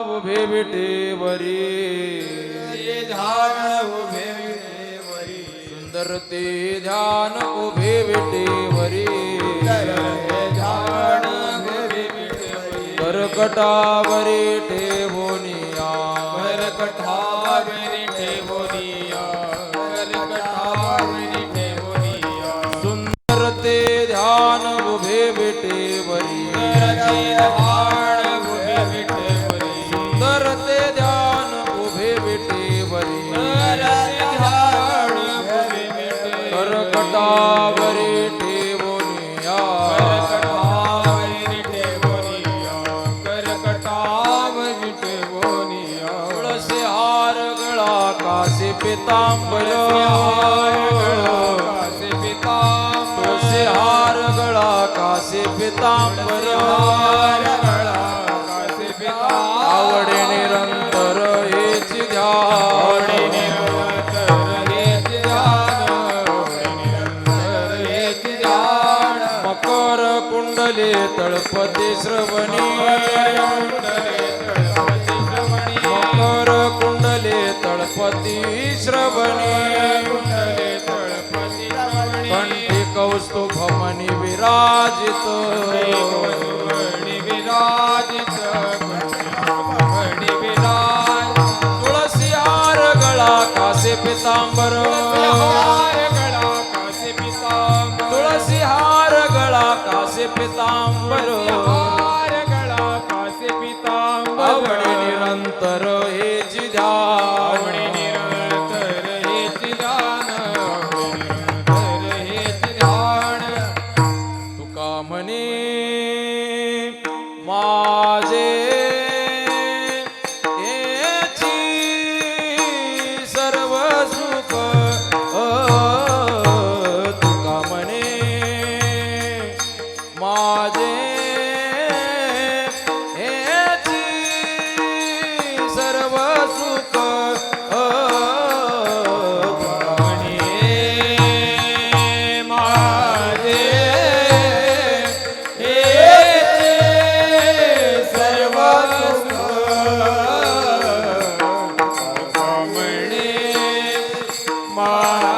उभे विटेवरी ध्यान उभे विटेवरी सुंदर ते ध्यान उभे विटेवरी ध्यान कर्कटावरी ठेवोनिया करकटावरी ठेवोनिया करकटावरी ठेवोनिया सुंदर ते ध्यान उभे विटेवरी पितांबर कासे पितांबर तुळसी हार गळा कासे पितांबर कासे पितांबर आवडे निरंतर हेच ध्यान मकर कुंडले तळपती श्रवणी मकर कुंडले तळपती श्रवणी कंठी कौस्तुभ मणी विराजित. तुळसी हार गळा कासे पितांबर. तुळसी हार गळा कासे पितांबर. आवडे निरंतर हे ध्यान মা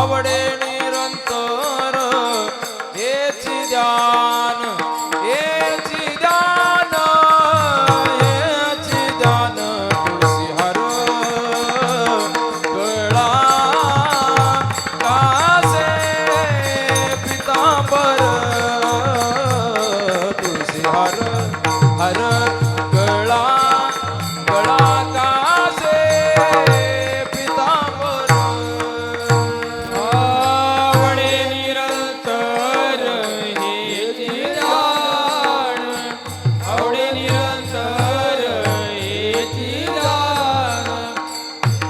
આવડે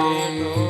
Oh.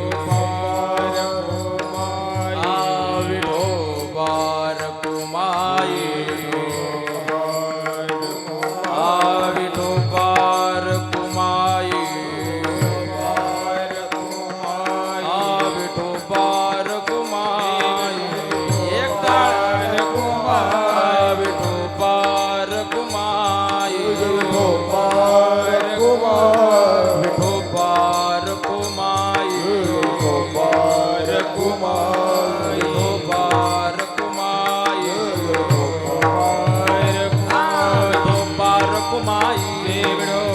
માઈ રેવડો